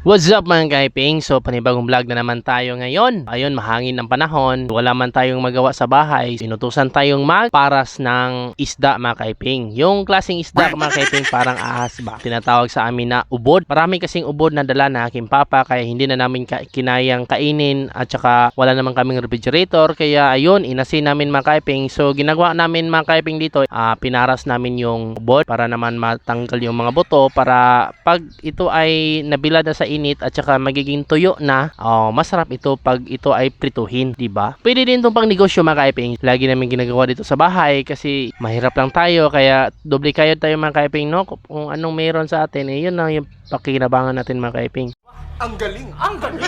What's up mga kaiping? So panibagong vlog na naman tayo ngayon. Ayun, mahangin ang panahon. Wala man tayong magawa sa bahay. Inutusan tayong magparas ng isda mga kaiping. Yung klaseng isda mga kaiping parang ahas ba? Tinatawag sa amin na ubod. Marami kasing ubod na dala na aking papa kaya hindi na namin ka- kinayang kainin at saka wala naman kaming refrigerator. Kaya ayun, inasin namin mga kaiping. So ginagawa namin mga kaiping dito, ah, pinaras namin yung ubod para naman matanggal yung mga buto para pag ito ay nabilad na sa init at saka magiging tuyo na, oh, masarap ito pag ito ay prituhin, di ba? Pwede din itong pang negosyo mga kaiping. Lagi namin ginagawa dito sa bahay kasi mahirap lang tayo kaya doble kayo tayo mga kaiping, no? Kung anong meron sa atin, eh, yun lang yung pakinabangan natin mga kaiping. Ang galing! Ang galing!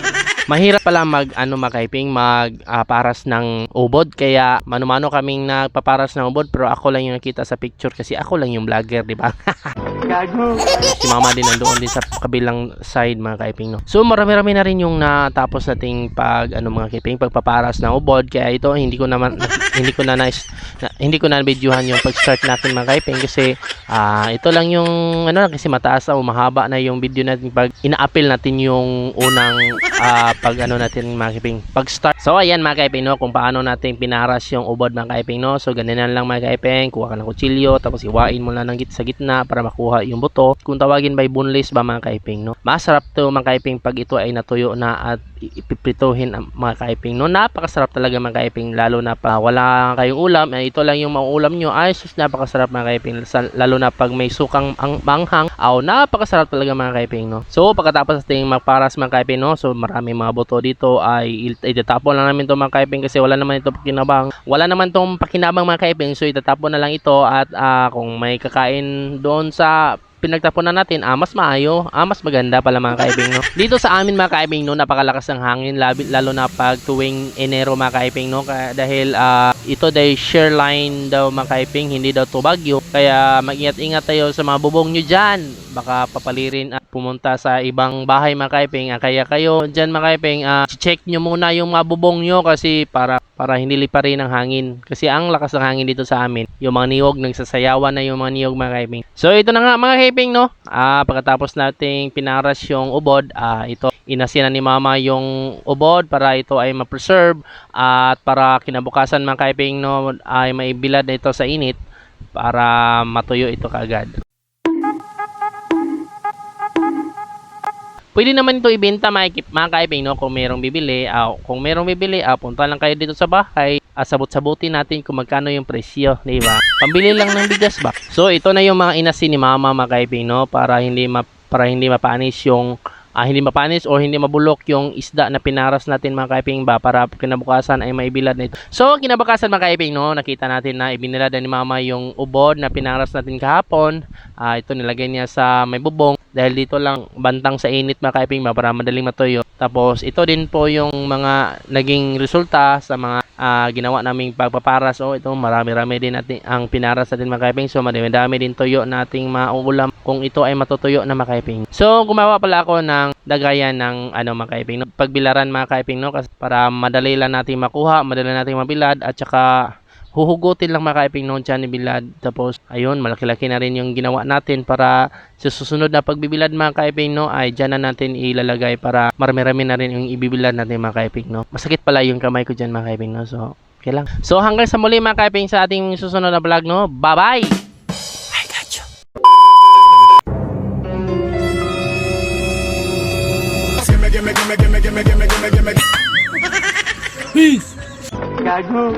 Mahirap pala mag ano makaiping mag ah, paras ng ubod kaya mano-mano kaming nagpaparas ng ubod pero ako lang yung nakita sa picture kasi ako lang yung vlogger, di ba? Gago! si mama din nandoon din sa kabilang side mga kaiping no. So marami-rami na rin yung natapos nating pag ano mga kaiping pagpaparas ng ubod kaya ito hindi ko naman hindi ko na, na, na- hindi ko na videohan yung pag-start natin mga kaiping kasi ah, ito lang yung ano kasi mataas o mahaba na yung video natin pag ina-appeal natin yung unang ah, pag ano natin mga kaiping pag start. So ayan mga kaiping no kung paano natin pinaras yung ubod mga kaiping no. So ganyan lang mga kaiping kuha ka ng kutsilyo tapos iwain mo lang ng git sa gitna para makuha yung buto. Kung tawagin by boneless ba mga kaiping no. Masarap to mga kaiping pag ito ay natuyo na at i- ipiprituhin ang mga kaiping no. Napakasarap talaga mga kaiping lalo na pa wala kayong ulam eh, ito lang yung mauulam nyo ay sus napakasarap mga kaiping lalo na pag may sukang ang manghang aw napakasarap talaga mga kaiping no. So pagkatapos nating magparas mga kaiping no. So marami mga buto dito ay itatapon lang namin to mga kaiping kasi wala naman ito pakinabang. Wala naman tong pakinabang mga kaiping so itatapon na lang ito at ah, kung may kakain doon sa stop na natin, ah, mas maayo, ah, mas maganda pala mga kaibing, no? Dito sa amin mga kaibing, no, napakalakas ng hangin, labi, lalo na pag tuwing Enero mga kaibing, no? Kaya, dahil ah, ito dahil share line daw mga kaibing, hindi daw to bagyo. Kaya mag-ingat-ingat tayo sa mga bubong nyo dyan. Baka papalirin at pumunta sa ibang bahay mga kaibing. Ah, kaya kayo dyan mga kaibing, ah, check nyo muna yung mga bubong nyo kasi para para hindi liparin ng hangin. Kasi ang lakas ng hangin dito sa amin, yung mga niyog, nagsasayawan na yung mga niyog mga kaiping. So ito na nga mga kaiping, no? Ah, pagkatapos nating pinaras yung ubod, ah, ito, inasina ni mama yung ubod para ito ay ma-preserve at para kinabukasan mga kaiping, no, ay maibilad ito sa init para matuyo ito kaagad. Pwede naman ito ibenta mga, mga kaiping, no? Kung merong bibili, ah, kung merong bibili, ah, punta lang kayo dito sa bahay, ah, sabot-sabutin natin kung magkano yung presyo, di ba? Pambili lang ng bigas ba? So, ito na yung mga inasin ni mama mga kaiping, no? Para hindi ma para hindi mapanis yung ah, hindi mapanis o hindi mabulok yung isda na pinaras natin mga kaiping ba para kinabukasan ay maibilad na ito. So, kinabukasan mga kaiping, no? Nakita natin na ibinilad ni mama yung ubod na pinaras natin kahapon. Ah, ito nilagay niya sa may bubong dahil dito lang bantang sa init mga kaiping ba para madaling matuyo. Tapos ito din po yung mga naging resulta sa mga ah, ginawa naming pagpaparas. So ito marami-rami din natin ang pinaras natin mga kaiping. So madami-dami din tuyo nating mauulam kung ito ay matutuyo na mga kaiping. So gumawa pala ako ng dagayan ng ano mga kaiping. no? Pagbilaran mga kaiping no kasi para madali lang nating makuha, madali nating mabilad at saka huhugutin lang mga kaiping noon dyan ni Bilad. Tapos, ayun, malaki-laki na rin yung ginawa natin para sa susunod na pagbibilad mga kaiping, no, ay dyan na natin ilalagay para marami-rami na rin yung ibibilad natin mga kaiping, no. Masakit pala yung kamay ko dyan mga kaiping, no. So, okay lang. So, hanggang sa muli mga kaiping sa ating susunod na vlog, no. Bye-bye! Peace. Gago!